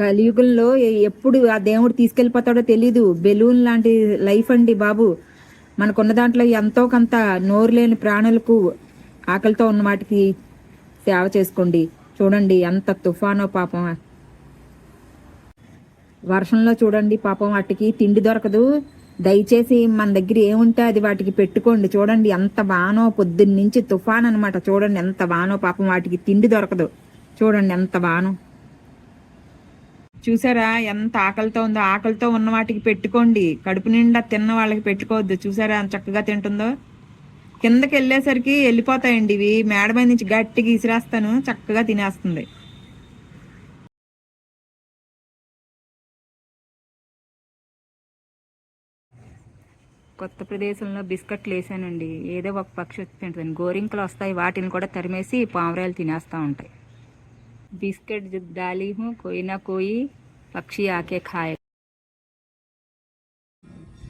కలియుగంలో ఎప్పుడు ఆ దేవుడు తీసుకెళ్ళిపోతాడో తెలీదు. బెలూన్ లాంటి లైఫ్ అండి బాబు. మనకున్న దాంట్లో ఎంతో కొంత నోరు లేని ప్రాణులకు ఆకలితో ఉన్న వాటికి సేవ చేసుకోండి. చూడండి ఎంత తుఫానో పాపం. వర్షంలో చూడండి పాపం వాటికి తిండి దొరకదు. దయచేసి మన దగ్గర ఏముంటే అది వాటికి పెట్టుకోండి. చూడండి ఎంత వానో పొద్దున్న నుంచి తుఫాన్ అనమాట చూడండి ఎంత వానో పాపం వాటికి తిండి దొరకదు. చూడండి ఎంత వానో. చూసారా ఎంత ఆకలితో ఉందో? ఆకలితో ఉన్న వాటికి పెట్టుకోండి. కడుపు నిండా తిన్న వాళ్ళకి పెట్టుకోవద్దు. చూసారా చక్కగా తింటుందో? కిందకి వెళ్ళేసరికి వెళ్ళిపోతాయండి ఇవి. మేడ మీద నుంచి గట్టిగా ఇసిరేస్తాను చక్కగా తినేస్తుంది. కొత్త ప్రదేశంలో బిస్కెట్లు వేసానండి. ఏదో ఒక పక్షి వచ్చి తింటుంది. గోరింకలు వస్తాయి. వాటిని కూడా తరిమేసి పావురాయలు తినేస్తూ ఉంటాయి. बिस्किट जो डाली हूँ कोई ना कोई పక్షి ఆకే ఖాయ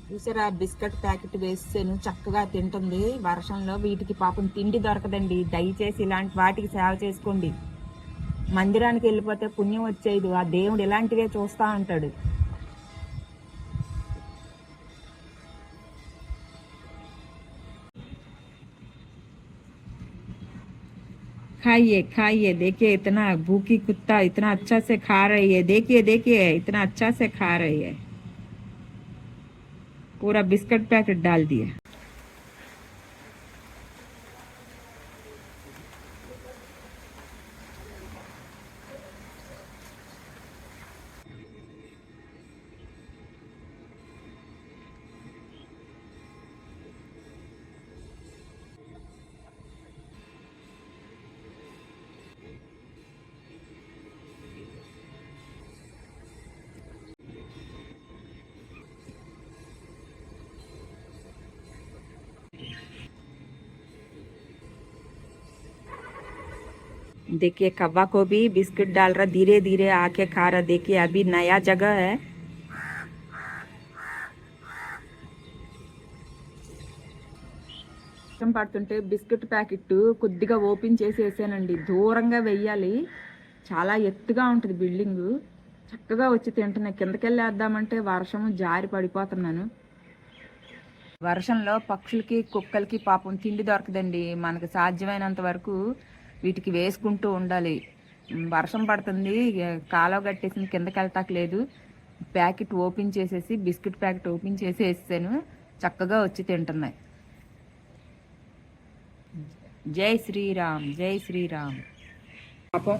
చూసారా బిస్కెట్ ప్యాకెట్ వేసాను చక్కగా తింటుంది వర్షంలో వీటికి పాపం తిండి దొరకదండి దయచేసి ఇలాంటి వాటికి సేవ చేసుకోండి మందిరానికి వెళ్ళిపోతే పుణ్యం వచ్చేది ఆ దేవుడు ఇలాంటివే చూస్తా ఉంటాడు खाइए खाइए। देखिए, इतना भूखी कुत्ता इतना अच्छा से खा रही है। देखिए देखिए, इतना अच्छा से खा रही है। पूरा बिस्किट पैकेट डाल दिया। देखिए कव्वा को भी बिस्किट डाल रहा धीरे धीरे आके खा रहा देखिए अभी नया जगह है వర్షం పడుతుంటే బిస్కెట్ ప్యాకెట్ కొద్దిగా ఓపెన్ చేసి వేసానండి దూరంగా వెయ్యాలి చాలా ఎత్తుగా ఉంటుంది బిల్డింగ్ చక్కగా వచ్చి తింటున్నాయి కిందకి వెళ్ళేద్దామంటే వర్షం జారి పడిపోతున్నాను వర్షంలో పక్షులకి కుక్కలకి పాపం తిండి దొరకదండి మనకు సాధ్యమైనంత వరకు వీటికి వేసుకుంటూ ఉండాలి. వర్షం పడుతుంది కాలువ కట్టేసింది కిందకి వెళ్తాక లేదు. ప్యాకెట్ ఓపెన్ చేసేసి బిస్కెట్ ప్యాకెట్ ఓపెన్ చేసి వేసాను చక్కగా వచ్చి తింటున్నాయి. జై శ్రీరామ్ జై శ్రీరామ్. పాపం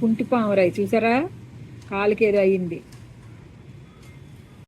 కుంటి పామురాయి చూసారా? కాలుకి ఏదో